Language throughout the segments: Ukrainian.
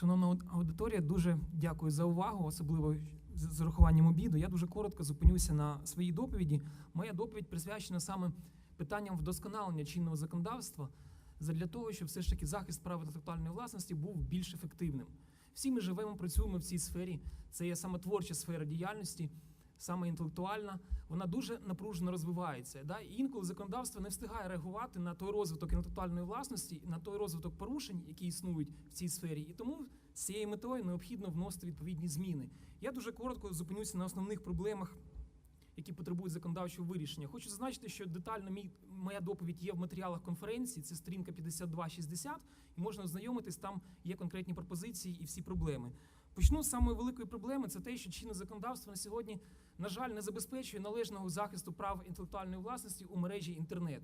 Шановна аудиторія, дуже дякую за увагу, особливо з урахуванням обіду. Я дуже коротко зупинюся на своїй доповіді. Моя доповідь присвячена саме питанням вдосконалення чинного законодавства для того, щоб все ж таки захист прав інтелектуальної власності був більш ефективним. Всі ми живемо, працюємо в цій сфері. Це є саме творча сфера діяльності, саме інтелектуальна. Вона дуже напружено розвивається. Да? І інколи законодавство не встигає реагувати на той розвиток інтелектуальної власності, на той розвиток порушень, які існують в цій сфері. І тому з цією метою необхідно вносити відповідні зміни. Я дуже коротко зупинюся на основних проблемах. Які потребують законодавчого вирішення. Хочу зазначити, що детально мій, моя доповідь є в матеріалах конференції. Це сторінка 5260, і можна ознайомитись. Там є конкретні пропозиції і всі проблеми. Почну з самої великої проблеми. Це те, що чинне законодавство на сьогодні, на жаль, не забезпечує належного захисту прав інтелектуальної власності у мережі інтернет.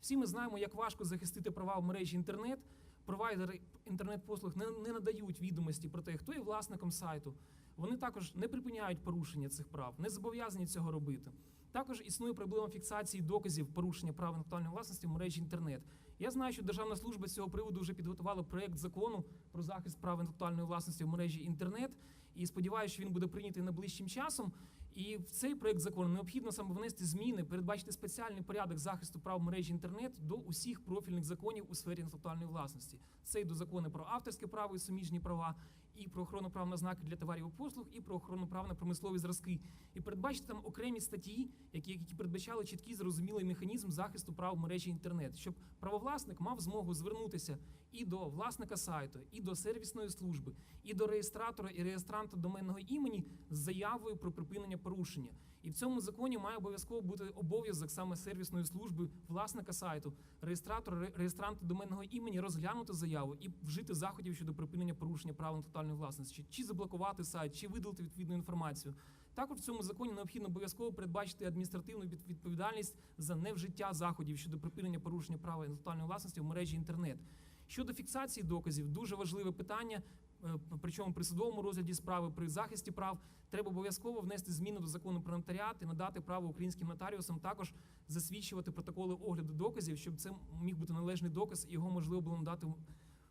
Всі ми знаємо, як важко захистити права в мережі інтернет. Провайдери інтернет-послуг не, не надають відомості про те, хто є власником сайту. Вони також не припиняють порушення цих прав, не зобов'язані цього робити. Також існує проблема фіксації доказів порушення прав інтелектуальної власності в мережі інтернет. Я знаю, що Державна служба з цього приводу вже підготувала проєкт закону про захист прав інтелектуальної власності в мережі інтернет. І сподіваюся, що він буде прийнятий найближчим часом. І в цей проєкт закону необхідно саме внести зміни, передбачити спеціальний порядок захисту прав мережі інтернет до усіх профільних законів у сфері інтелектуальної власності. Це й до закони про авторське право і суміжні права, і про охорону прав на знаки для товарів і послуг, і про охорону прав на промислові зразки. І передбачити там окремі статті, які, які передбачали чіткий зрозумілий механізм захисту прав мережі інтернет, щоб правовласник мав змогу звернутися і до власника сайту, і до сервісної служби, і до реєстратора і реєстранта доменного імені з заявою про припинення порушення. І в цьому законі має обов'язково бути обов'язок саме сервісної служби власника сайту, реєстратора, ре- реєстранта доменного імені розглянути заяву і вжити заходів щодо припинення порушення прав інтелектуальної власності, чи заблокувати сайт, чи видалити відповідну інформацію. Також в цьому законі необхідно обов'язково передбачити адміністративну відповідальність за невжиття заходів щодо припинення порушення права інтелектуальної власності в мережі інтернет. Щодо фіксації доказів, дуже важливе питання. е, Причому при судовому розгляді справи при захисті прав треба обов'язково внести зміни до закону про нотаріат і надати право українським нотаріусам також засвідчувати протоколи огляду доказів, щоб це міг бути належний доказ, і його можливо було надати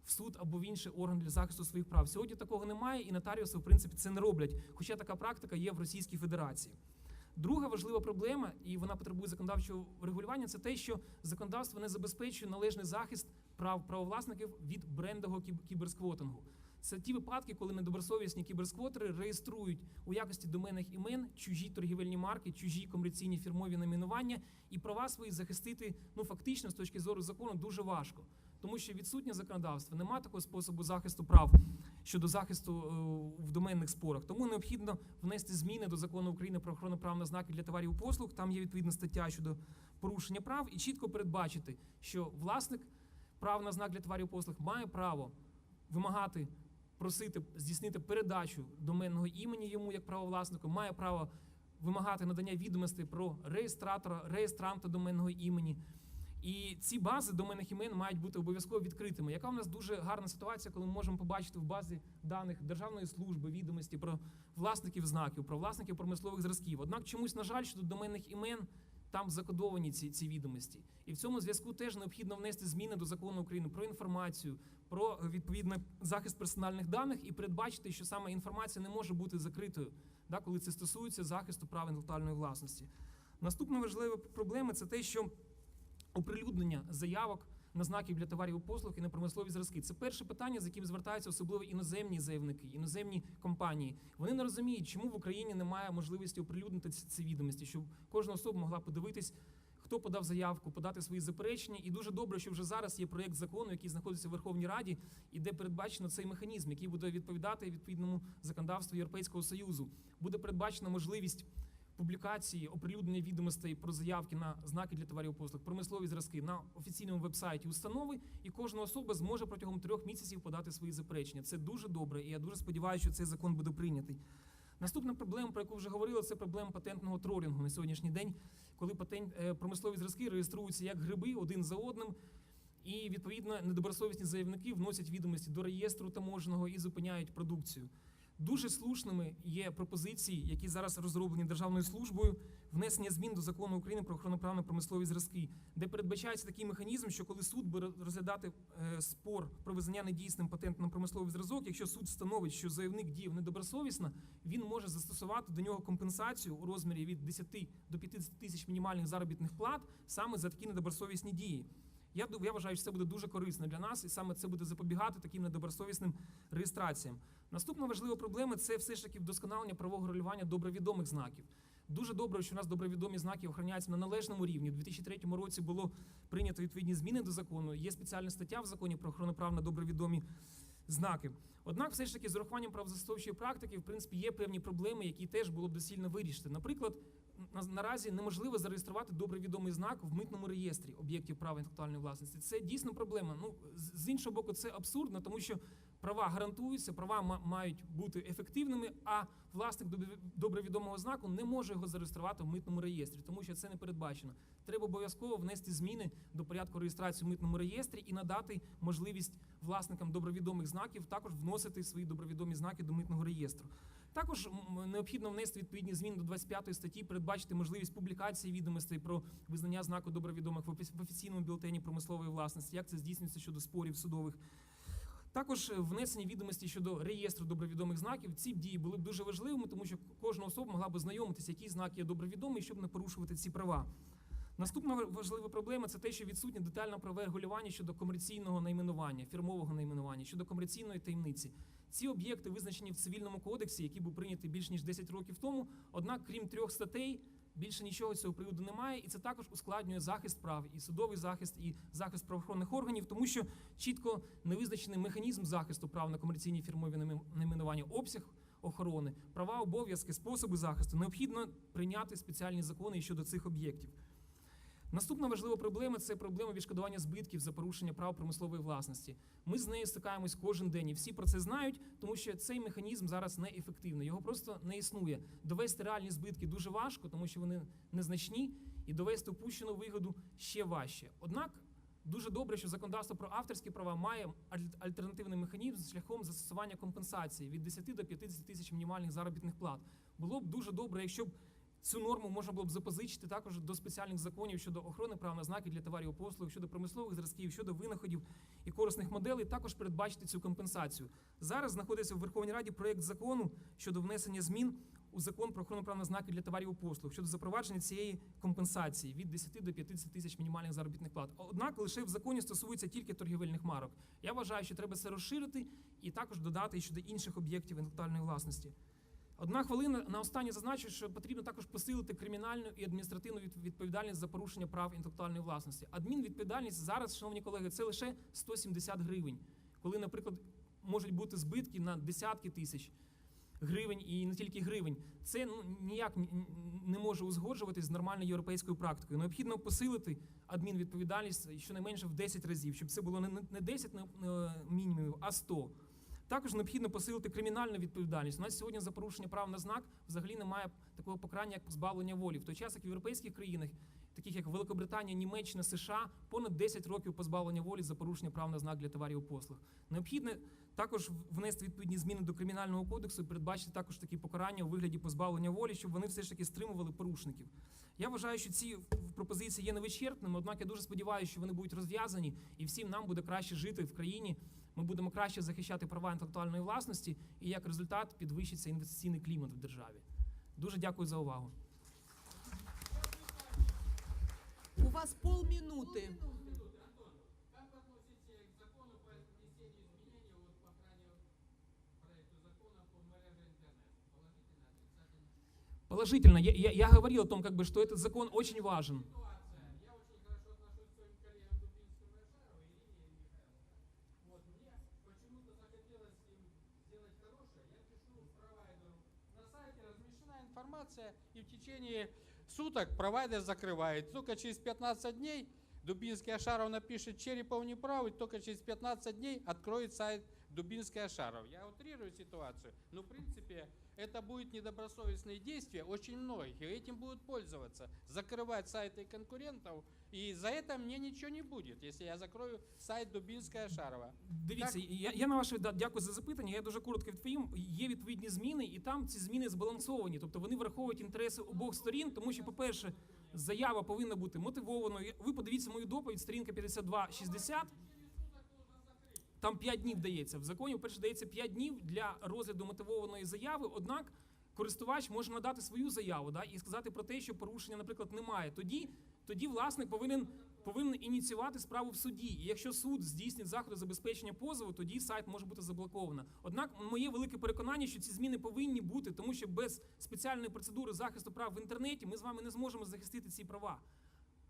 в суд або в інший орган для захисту своїх прав. Сьогодні такого немає, і нотаріуси, в принципі, це не роблять. Хоча така практика є в Російській Федерації. Друга важлива проблема, і вона потребує законодавчого регулювання, це те, що законодавство не забезпечує належний захист прав правовласників від брендового кіб- кіберсквотингу. Це ті випадки, коли недобросовісні кіберсквотери реєструють у якості доменних імен чужі торгівельні марки, чужі комерційні фірмові найменування, і права свої захистити ну фактично з точки зору закону дуже важко, тому що відсутнє законодавство, немає такого способу захисту прав щодо захисту е, в доменних спорах. Тому необхідно внести зміни до закону України про охорону прав на знаки для товарів і послуг. Там є відповідна стаття щодо порушення прав, і чітко передбачити, що власник прав на знак для товарів послуг має право вимагати, просити здійснити передачу доменного імені йому як правовласнику, має право вимагати надання відомостей про реєстратора, реєстранта доменного імені. І ці бази доменних імен мають бути обов'язково відкритими. Яка у нас дуже гарна ситуація, коли ми можемо побачити в базі даних Державної служби відомості про власників знаків, про власників промислових зразків. Однак чомусь, на жаль, щодо доменних імен там закодовані ці, ці відомості. І в цьому зв'язку теж необхідно внести зміни до закону України про інформацію, про відповідний захист персональних даних і передбачити, що саме інформація не може бути закритою, да, коли це стосується захисту прав інтелектуальної власності. Наступна важлива проблема це те, що оприлюднення заявок на знаків для товарів і послуг і на промислові зразки. Це перше питання, з яким звертаються особливо іноземні заявники, іноземні компанії. Вони не розуміють, чому в Україні немає можливості оприлюднити ці, відомості, щоб кожна особа могла подивитись. Хто подав заявку, подати свої заперечення, і дуже добре, що вже зараз є проєкт закону, який знаходиться в Верховній Раді, і де передбачено цей механізм, який буде відповідати відповідному законодавству Європейського союзу. Буде передбачена можливість публікації оприлюднення відомостей про заявки на знаки для товарів послуг, промислові зразки на офіційному вебсайті установи, і кожна особа зможе протягом трьох місяців подати свої заперечення. Це дуже добре, і я дуже сподіваюся, що цей закон буде прийнятий. Наступна проблема, про яку вже говорили, це проблема патентного тролінгу на сьогоднішній день, коли патент, е, промислові зразки реєструються як гриби один за одним. І відповідно недобросовісні заявники вносять відомості до реєстру таможеного і зупиняють продукцію. Дуже слушними є пропозиції, які зараз розроблені державною службою, внесення змін до закону України про охоронно промислові зразки, де передбачається такий механізм, що коли суд буде розглядати е, спор про визнання недійсним патенту на промисловий зразок, якщо суд встановить, що заявник діяв недобросовісно, він може застосувати до нього компенсацію у розмірі від 10 до 50 тисяч мінімальних заробітних плат саме за такі недобросовісні дії. Я, я вважаю, що це буде дуже корисно для нас, і саме це буде запобігати таким недобросовісним реєстраціям. Наступна важлива проблема це все ж таки вдосконалення правового регулювання добровідомих знаків. Дуже добре, що у нас добровідомі знаки охороняються на належному рівні. У 2003 році було прийнято відповідні зміни до закону. Є спеціальна стаття в законі про охорону прав на добровідомі знаки. Однак, все ж таки, з урахуванням правозастосовчої практики, в принципі, є певні проблеми, які теж було б доцільно вирішити. Наприклад, наразі неможливо зареєструвати добре відомий знак в митному реєстрі об'єктів права інтелектуальної власності. Це дійсно проблема. Ну з іншого боку, це абсурдно, тому що права гарантуються, права ма- мають бути ефективними, а власник добре- відомого знаку не може його зареєструвати в митному реєстрі, тому що це не передбачено. Треба обов'язково внести зміни до порядку реєстрації в митному реєстрі і надати можливість власникам добровідомих знаків також вносити свої добровідомі знаки до митного реєстру. Також необхідно внести відповідні зміни до 25 статті, передбачити можливість публікації відомостей про визнання знаку добровідомих в офіційному бюлетені промислової власності, як це здійснюється щодо спорів судових. Також е, внесення відомості щодо реєстру добровідомих знаків. Ці дії були б дуже важливими, тому що кожна особа могла б ознайомитися, який знак є добровідомий, щоб не порушувати ці права. Наступна важлива проблема це те, що відсутнє детальне правове регулювання щодо комерційного найменування, фірмового найменування, щодо комерційної таємниці. Ці об'єкти визначені в цивільному кодексі, який був прийнятий більш ніж 10 років тому. Однак, крім трьох статей, більше нічого з цього приводу немає, і це також ускладнює захист прав, і судовий захист, і захист правоохоронних органів, тому що чітко не визначений механізм захисту прав на комерційні фірмові найменування, обсяг охорони, права, обов'язки, способи захисту. Необхідно прийняти спеціальні закони щодо цих об'єктів. Наступна важлива проблема це проблема відшкодування збитків за порушення прав промислової власності. Ми з нею стикаємось кожен день, і всі про це знають, тому що цей механізм зараз неефективний. Його просто не існує. Довести реальні збитки дуже важко, тому що вони незначні, і довести упущену вигоду ще важче. Однак дуже добре, що законодавство про авторські права має аль- альтернативний механізм шляхом застосування компенсації від 10 до 50 тисяч мінімальних заробітних плат. Було б дуже добре, якщо б Цю норму можна було б запозичити також до спеціальних законів щодо охорони прав на знаки для товарів і послуг, щодо промислових зразків, щодо винаходів і корисних моделей, також передбачити цю компенсацію. Зараз знаходиться в Верховній Раді проєкт закону щодо внесення змін у закон про охорону прав на знаки для товарів і послуг щодо запровадження цієї компенсації від 10 до 50 тисяч мінімальних заробітних плат. Однак лише в законі стосується тільки торгівельних марок. Я вважаю, що треба це розширити і також додати щодо інших об'єктів інтелектуальної власності. Одна хвилина на останнє зазначу, що потрібно також посилити кримінальну і адміністративну відповідальність за порушення прав інтелектуальної власності. Адмінвідповідальність зараз, шановні колеги, це лише 170 гривень, коли, наприклад, можуть бути збитки на десятки тисяч гривень і не тільки гривень. Це ну, ніяк не може узгоджуватись з нормальною європейською практикою. Необхідно посилити адмінвідповідальність щонайменше в 10 разів, щоб це було не- не 10 не- не, мінімумів, а 100. Також необхідно посилити кримінальну відповідальність. У нас сьогодні за порушення прав на знак взагалі немає такого покарання, як позбавлення волі. В той час, як в європейських країнах, таких як Великобританія, Німеччина, США, понад 10 років позбавлення волі за порушення прав на знак для товарів і послуг. Необхідно також внести відповідні зміни до кримінального кодексу і передбачити також такі покарання у вигляді позбавлення волі, щоб вони все ж таки стримували порушників. Я вважаю, що ці пропозиції є невичерпними, однак я дуже сподіваюся, що вони будуть розв'язані, і всім нам буде краще жити в країні. Ми будемо краще захищати права інтелектуальної власності, і як результат підвищиться інвестиційний клімат в державі. Дуже дякую за увагу. У вас полминуты. Как вы относитесь к закону по внесению изменений вот по крайнему проекту закона по мереже интернет? Положительно, отрицательно? Положительно, я, я, я говорил о том, как бы, что этот закон очень важен. Информация, и в течение суток провайдер закрывает. Только через 15 дней Дубинский Ашаров напишет, Черепов не правый», только через 15 дней откроет сайт Дубинская Шаров. Я утрирую ситуацию, но в принципе это будет недобросовестные действия очень многих, и этим будут пользоваться, закрывать сайты конкурентов, и за это мне ничего не будет, если я закрою сайт Дубинская Шарова. Дивіться, Так. я, я на ваше да, дякую за запитання. Я дуже коротко відповім. Є відповідні зміни, і там ці зміни збалансовані. Тобто вони враховують інтереси обох сторін, тому що, по-перше, заява повинна бути мотивованою. Ви подивіться мою доповідь, сторінка 5260. Там 5 днів дається. В законі, перше, дається 5 днів для розгляду мотивованої заяви. Однак користувач може надати свою заяву да, і сказати про те, що порушення, наприклад, немає. Тоді, тоді власник повинен, повинен ініціювати справу в суді. І якщо суд здійснить заходи забезпечення позову, тоді сайт може бути заблоковано. Однак моє велике переконання, що ці зміни повинні бути, тому що без спеціальної процедури захисту прав в інтернеті ми з вами не зможемо захистити ці права.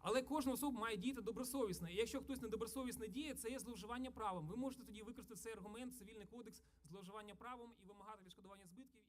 Але кожна особа має діяти добросовісно. І якщо хтось недобросовісно діє, це є зловживання правом. Ви можете тоді використати цей аргумент, цивільний кодекс, зловживання правом і вимагати відшкодування збитків.